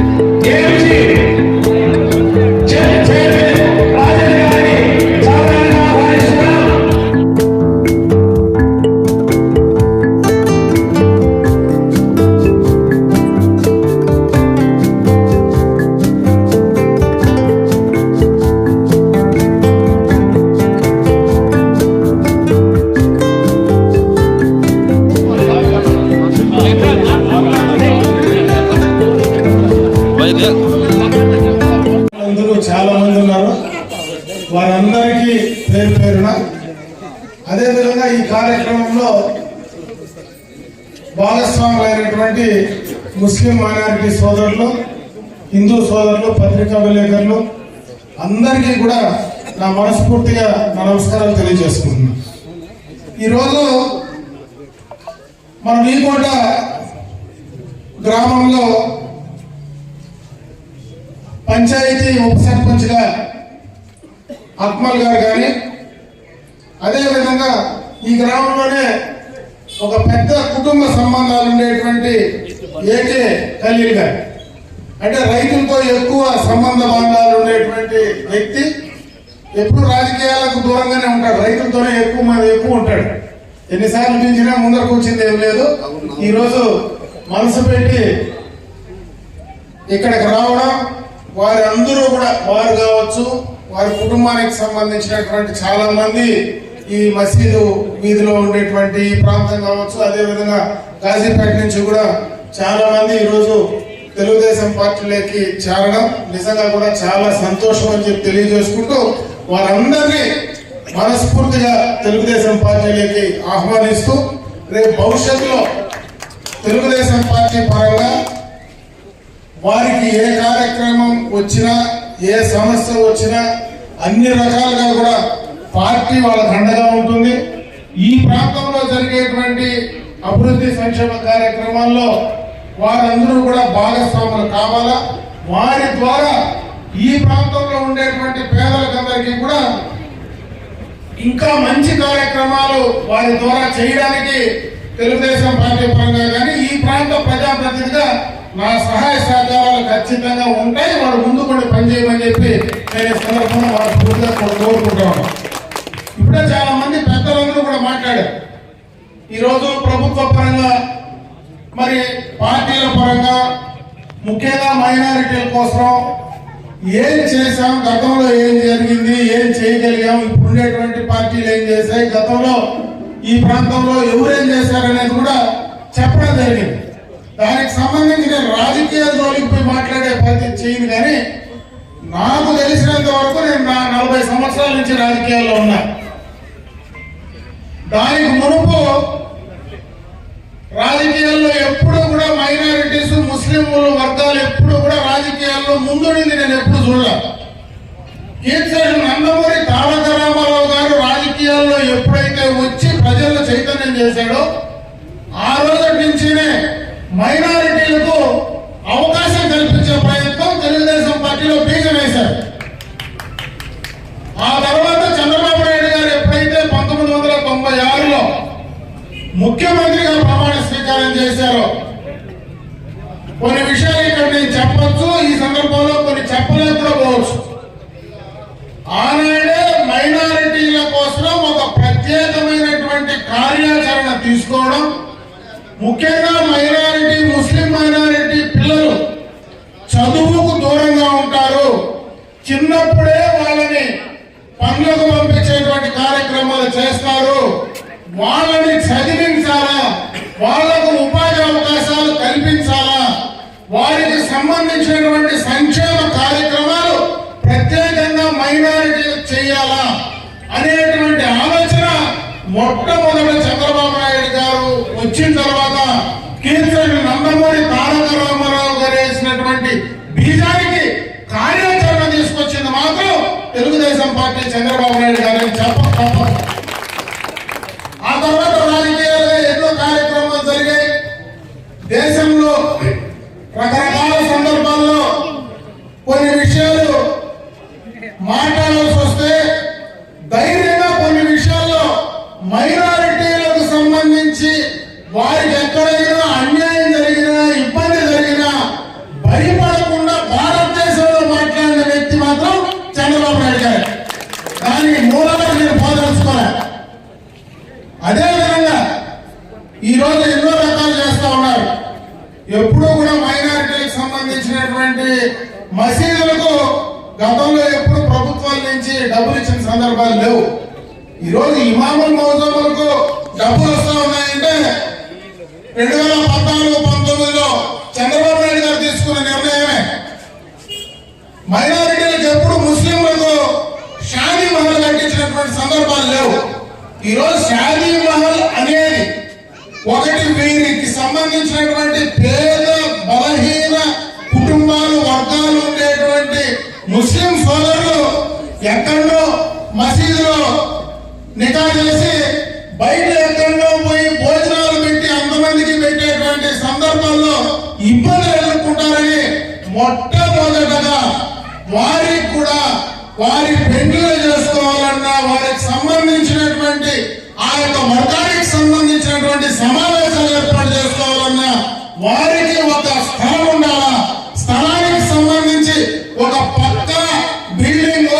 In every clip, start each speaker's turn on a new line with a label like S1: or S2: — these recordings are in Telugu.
S1: Thank you. పత్రికా విలేకరులు అందరికీ కూడా నా మనస్ఫూర్తిగా నా నమస్కారాలు తెలియజేసుకుంటున్నాను ఈరోజు మన నీకోట గ్రామంలో పంచాయతీ ఉప సర్పంచ్గా అక్మల్ గారు కానీ అదేవిధంగా ఈ గ్రామంలోనే ఒక పెద్ద కుటుంబ సంబంధాలు ఉండేటువంటి ఏకే ఖలీల్ గారు. అంటే రైతులతో ఎక్కువ సంబంధ బంధాలు ఉండేటువంటి వ్యక్తి ఎప్పుడు రాజకీయాలకు దూరంగానే ఉంటాడు. రైతులతోనే ఎక్కువ మంది ఎక్కువ ఉంటాడు. ఎన్నిసార్లు పిలిచినా ముందరకు వచ్చింది ఏం లేదు. ఈరోజు మనసు పెట్టి ఇక్కడికి రావడం వారి అందరూ కూడా వారు కావచ్చు వారి కుటుంబానికి సంబంధించినటువంటి చాలా మంది ఈ మసీదు వీధిలో ఉండేటువంటి ఈ ప్రాంతం కావచ్చు అదే విధంగా కాజీపేట నుంచి కూడా చాలా మంది ఈరోజు తెలుగుదేశం పార్టీలోకి చేరడం నిజంగా కూడా చాలా సంతోషం అని చెప్పి తెలియజేసుకుంటూ వారందరినీ మనస్ఫూర్తిగా తెలుగుదేశం పార్టీలోకి ఆహ్వానిస్తూ రేపు భవిష్యత్తులో తెలుగుదేశం పార్టీ పరంగా వారికి ఏ కార్యక్రమం వచ్చినా ఏ సమస్య వచ్చినా అన్ని రకాలుగా కూడా పార్టీ వాళ్ళకు అండగా ఉంటుంది. ఈ ప్రాంతంలో జరిగేటువంటి అభివృద్ధి సంక్షేమ కార్యక్రమాల్లో వారందరూ కూడా భాగస్వాములు కావాలా? వారి ద్వారా ఈ ప్రాంతంలో ఉండేటువంటి పేదలకందరికీ కూడా ఇంకా మంచి కార్యక్రమాలు వారి ద్వారా చేయడానికి తెలుగుదేశం పార్టీ పరంగా కానీ ఈ ప్రాంత ప్రజాప్రతినిధిగా నా సహాయ సహకారాలు ఖచ్చితంగా ఉంటాయి. వారు ముందు కూడా పనిచేయమని చెప్పి నేను సందర్భంలో వారు పూర్తిగా కోరుకుంటాను ఇప్పుడే చాలా మంది పెద్దలందరూ కూడా మాట్లాడారు. ఈరోజు ప్రభుత్వ పరంగా మరి పార్టీల పరంగా ముఖ్యంగా మైనారిటీల కోసం ఏం చేశాం గతంలో ఏం జరిగింది ఏం చేయగలిగాం ఇప్పుడు ఉండేటువంటి పార్టీలు ఏం చేశాయి గతంలో ఈ ప్రాంతంలో ఎవరేం చేశారనేది కూడా చెప్పడం జరిగింది. దానికి సంబంధించి నేను రాజకీయ జోలికి పోయి మాట్లాడే పరిస్థితి చేయను కానీ నాకు తెలిసినంత వరకు నేను నా నలభై సంవత్సరాల నుంచి రాజకీయాల్లో ఉన్నా. దానికి మునుపు రాజకీయ ముస్లింలు ముస్లిం వర్గాలు ఎప్పుడు కూడా రాజకీయాల్లో ముందుండింది నేను ఎప్పుడు చూడలే. కీర్తిశేషు నందమూరి తారక రామారావు గారు రాజకీయాల్లో ఎప్పుడైతే వచ్చి ప్రజల్లో చైతన్యం చేశాడో ఆ రోజు నుంచినే మైనారిటీ ముఖ్యంగా మైనారిటీ ముస్లిం మైనారిటీ పిల్లలు చదువుకు దూరంగా ఉంటారు. చిన్నప్పుడే వాళ్ళని పనులకు పంపించేటువంటి కార్యక్రమాలు చేస్తారు. వాళ్ళని చదివించాలా? వాళ్ళకు ఉపాధి అవకాశాలు కల్పించాలా? వారికి సంబంధించినటువంటి సంక్షేమ కార్యక్రమాలు ప్రత్యేకంగా మైనారిటీలకు చేయాలా? అనేటువంటి ఆలోచన మొట్టమొదటి చంద్రబాబు నాయుడు వచ్చిన తర్వాత కీర్తన నందమూరి తారక రామారావు గారు వేసినటువంటి బీజానికి కార్యాచరణ తీసుకొచ్చింది మాత్రం తెలుగుదేశం పార్టీ చంద్రబాబు నాయుడు గారిని చెప్ప అదే వినన్నా ఈ రోజు ఎన్నో రకాలు చేస్తూ ఉన్నారు. ఎప్పుడూ కూడా మైనారిటీలకు సంబంధించినటువంటి మసీదులకు గతంలో ఎప్పుడు ప్రభుత్వాల నుంచి డబ్బులు ఇచ్చిన సందర్భాలు లేవు. ఈరోజు ఇమాముల్ మౌజములకు డబ్బులు వస్తూ ఉన్నాయంటే రెండు వేల పద్నాలుగు పంతొమ్మిదిలో చంద్రబాబు నాయుడు గారు తీసుకున్న నిర్ణయమే. మైనారిటీలకు ఎప్పుడు ముస్లింలకు షాని మహిళ కట్టించినటువంటి సందర్భాలు లేవు. ఈరోజు షాజీ మహల్ అనేది ఒకటి వీరికి సంబంధించినటువంటి పేద బలహీన కుటుంబాలు వర్గాలు ఉండేటువంటి ముస్లిం సోదరులు ఎక్కడో మసీదులో నికా చేసి బయట ఎక్కడో పోయి భోజనాలు పెట్టి అంతమందికి పెట్టేటువంటి సందర్భాల్లో ఇబ్బందులు ఎదుర్కొంటారని మొట్టమొదటగా వారికి కూడా వారి సంబంధించినటువంటి ఆ యొక్క మతానికి సంబంధించినటువంటి సమావేశాలు ఏర్పాటు చేసుకోవాలన్నా వారికి ఒక స్థలం ఉండాలా? స్థలానికి సంబంధించి ఒక పక్క బిల్డింగ్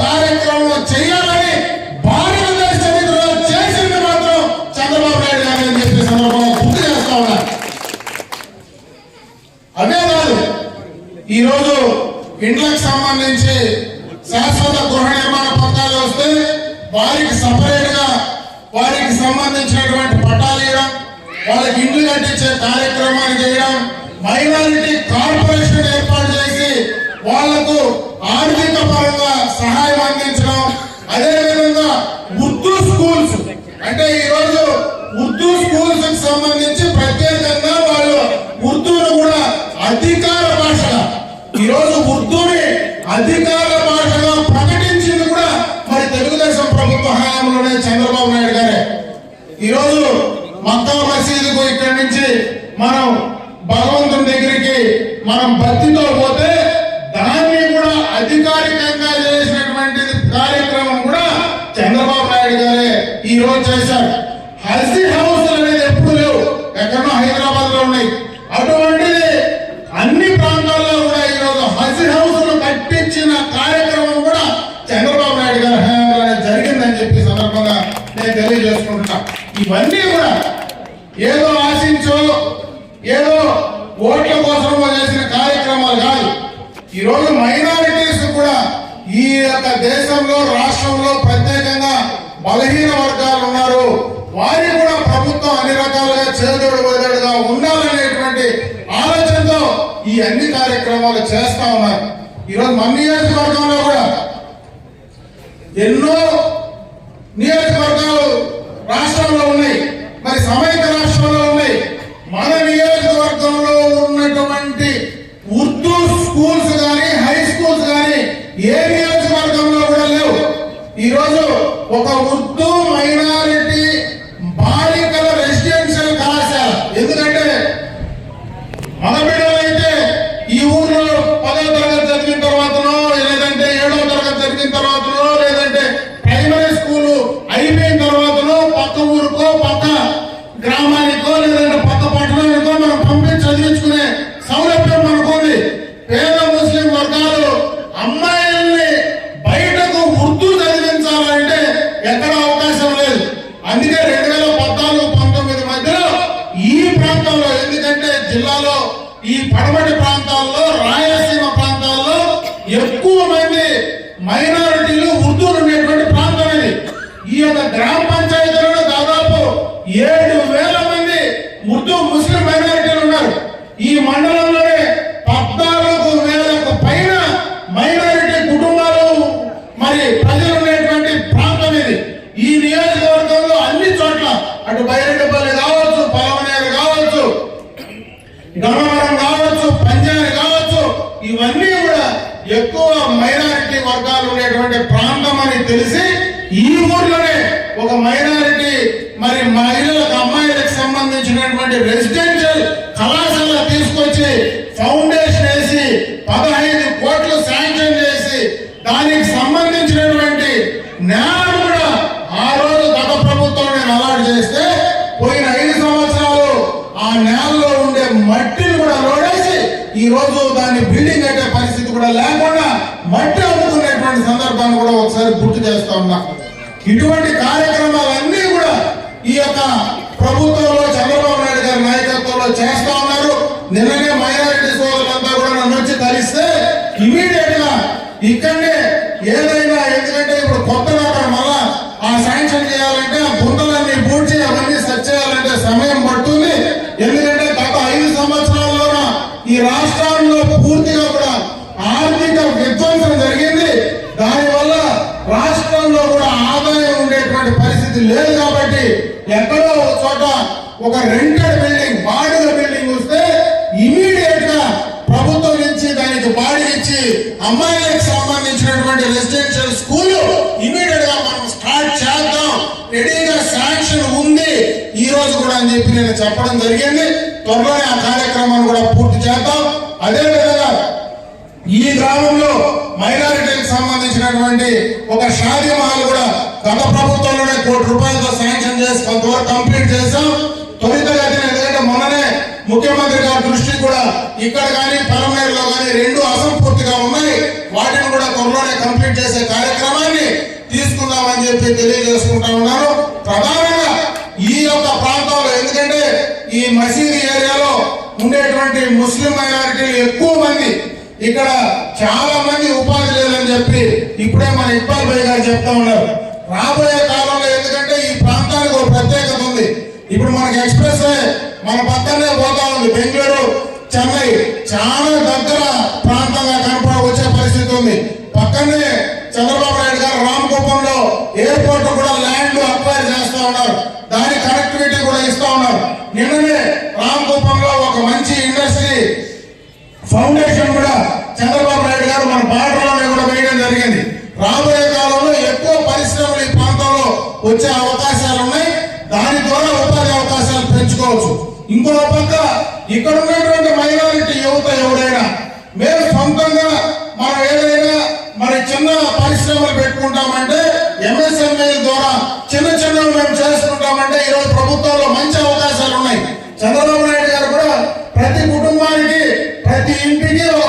S1: కార్యక్రమం చేయాలని భారతదేశ చరిత్రలో చేసింది మాత్రం చంద్రబాబు నాయుడు గారు అని చెప్పి సందర్భంగా గుర్తు చేస్తా ఉన్నారు అదే కాదు ఈరోజు ఇండ్లకు సంబంధించి శాశ్వత గృహ నిర్మాణ పథకాలు వస్తే వారికి సపరేట్ సంబంధించినటువంటి పట్టాలు ఇవ్వడం వాళ్ళకి ఇండ్లు కట్టించే కార్యక్రమాలు చేయడం మైనారిటీ కార్పొరేషన్ ఏర్పాటు చేసి వాళ్ళకు ఆర్థిక పరంగా సహాయం అందించడం అదే విధంగా ఉర్దూ స్కూల్స్. అంటే ఈరోజు ఉర్దూ స్కూల్స్కి సంబంధించి ప్రత్యేకంగా వాళ్ళు ఉర్దూను కూడా అధికార భాషగా ఈ రోజు ఉర్దూని అధికార భాషగా ప్రకటించింది కూడా మరి తెలుగుదేశం ప్రభుత్వ హయాంలోనే చంద్రబాబు ఈరోజు మక్కా మసీదుకు ఇక్కడి నుంచి మనం భగవంతుని దగ్గరికి మనం భక్తితో పోతే దాన్ని కూడా అధికారికంగా చేసినటువంటి కార్యక్రమం కూడా చంద్రబాబు నాయుడు గారే ఈ రోజు చేశారు. హల్సీ హౌస్ అనేది ఎప్పుడు లేవు ఎక్కడో హైదరాబాద్లో ఉన్నాయి. అటువంటిది అన్ని ప్రాంతాల్లో కూడా ఈ రోజు హౌస్ను కట్టించిన కార్యక్రమం కూడా చంద్రబాబు నాయుడు గారి హయాంలోనే జరిగిందని చెప్పి సందర్భంగా నేను తెలియజేసుకుంటున్నాను. ఇవన్నీ కూడా ఏదో ఆశించో ఏదో ఓట్ల కోసమో చేసిన కార్యక్రమాలు కాదు. ఈ రోజు మైనారిటీస్ కూడా ఈ యొక్క దేశంలో రాష్ట్రంలో ప్రత్యేకంగా బలహీన వర్గాలు ఉన్నారు. వారికి కూడా ప్రభుత్వం అన్ని రకాలుగా చేదోడు వదడుగా ఉండాలనేటువంటి ఆలోచనతో ఈ అన్ని కార్యక్రమాలు చేస్తా ఉన్నారు. ఈరోజు మన నియోజకవర్గంలో కూడా ఎన్నో నియోజక ఈరోజు ఒక ఉర్దూ మైనారిటీ ఈ యొక్క గ్రామ పంచాయతీలో దాదాపు ఏడు వేల మంది ఉర్దూ ముస్లిం మైనారిటీలు ఉన్నారు. ఈ మండలంలోనే పద్నాలుగు వేలకు పైన మైనారిటీ కుటుంబాలు మరి ప్రజలు ఉండేటువంటి ప్రాంతం ఇది. ఈ నియోజకవర్గంలో అన్ని చోట్ల అటు బైరెడ్డిపల్లి కావచ్చు పలమనేరు కావచ్చు గమవరం కావచ్చు పంజారి కావచ్చు ఇవన్నీ కూడా ఎక్కువ మైనారిటీ వర్గాలు ఉండేటువంటి ప్రాంతం అని తెలిసి ఈ ఊర్లోనే ఒక మైనారిటీ మరి మహిళలకు అమ్మాయిలకు సంబంధించినటువంటి రెసిడెన్షియల్ కళాశాల తీసుకొచ్చి ఫౌండేషన్ వేసి పదహైదు కోట్లు శాంక్షన్ చేసి దానికి సంబంధించినటువంటి న్యాయం కూడా ఆ రోజు గత ప్రభుత్వం నేను అలాట్ చేస్తే పోయిన ఐదు సంవత్సరాలు ఆ నేలలో ఉండే మట్టిని కూడా లోడేసి ఈ రోజు దాన్ని బిల్డింగ్ కట్టే పరిస్థితి కూడా లేకుండా మట్టి అమ్ముకునేటువంటి సందర్భాన్ని కూడా ఒకసారి గుర్తు చేస్తా ఉన్నా. ఇటువంటి కార్యక్రమాలన్నీ కూడా ఈ యొక్క ప్రభుత్వంలో చంద్రబాబు నాయుడు గారి నాయకత్వంలో చేస్తా ఉన్నారు. నిన్ననే మైనారిటీ సోదరులంతా కూడా నన్ను వచ్చి కలిస్తే ఇమీడియట్గా ఇక్కడనే ఏదైనా ఎందుకంటే ఇప్పుడు కొత్తగా అక్కడ మళ్ళా ఆ శాంక్షన్ చేయాలంటే ఎక్కడో ఒక చోట ఒక రెంటెడ్ బిల్డింగ్ బాడిగ బిల్డింగ్ వస్తే ఇమీడియట్గా ప్రభుత్వం నుంచి దానికి బాడీ ఇచ్చి అమ్మాయిలకు సంబంధించినటువంటి రెసిడెన్షియల్ స్కూల్ ఇమీడియట్గా మనం స్టార్ట్ చేద్దాం. రెడీగా శాంక్షన్ ఉంది. ఈ రోజు కూడా అని చెప్పి నేను చెప్పడం జరిగింది. త్వరలోనే ఆ కార్యక్రమాన్ని కూడా పూర్తి చేద్దాం. అదే విధంగా ఈ గ్రామంలో మైనారిటీకి సంబంధించినటువంటి ఒక షాదీ మహల్ కూడా గత ప్రభుత్వంలోనే కోటి రూపాయలతో శాంక్షన్ చేసి కొంతవరకు కంప్లీట్ చేశాం త్వరితగతిన ఎందుకంటే మొన్ననే ముఖ్యమంత్రి గారి దృష్టి కూడా ఇక్కడ కానీ పలమేరులో కానీ రెండు అసంపూర్తిగా ఉన్నాయి. వాటిని కూడా త్వరలోనే కంప్లీట్ చేసే కార్యక్రమాన్ని తీసుకుందామని చెప్పి తెలియజేసుకుంటా ఉన్నాను. ప్రధానంగా ఈ యొక్క ప్రాంతంలో ఎందుకంటే ఈ మసీదు ఏరియాలో ఉండేటువంటి ముస్లిం మైనారిటీలు ఎక్కువ మంది ఇక్కడ చాలా మంది ఉపాధి లేదని చెప్పి ఇప్పుడే మన ఇక్బాల్ భాయ్ గారు చెప్తా ఉన్నారు. రాబోయే కాలంలో ఎందుకంటే ఈ ప్రాంతానికి ఒక ప్రత్యేకత ఉంది. ఇప్పుడు మనకి ఎక్స్ప్రెస్ వే మన పక్కనే పోతా ఉంది. బెంగళూరు చెన్నై చాలా దగ్గర ప్రాంతంగా కనపడ వచ్చే పరిస్థితి ఉంది. పక్కనే చంద్రబాబు నాయుడు గారు రామకుప్పంలో ఎయిర్పోర్ట్ కూడా ల్యాండ్ పెట్టుకుంటామంటే ఎంఎస్ఎంఏ ద్వారా చిన్న చిన్నవి మేము చేసుకుంటామంటే ఈరోజు ప్రభుత్వంలో మంచి అవకాశాలు ఉన్నాయి చంద్రబాబు నాయుడు గారు కూడా ప్రతి కుటుంబానికి ప్రతి ఇంటికి ఒక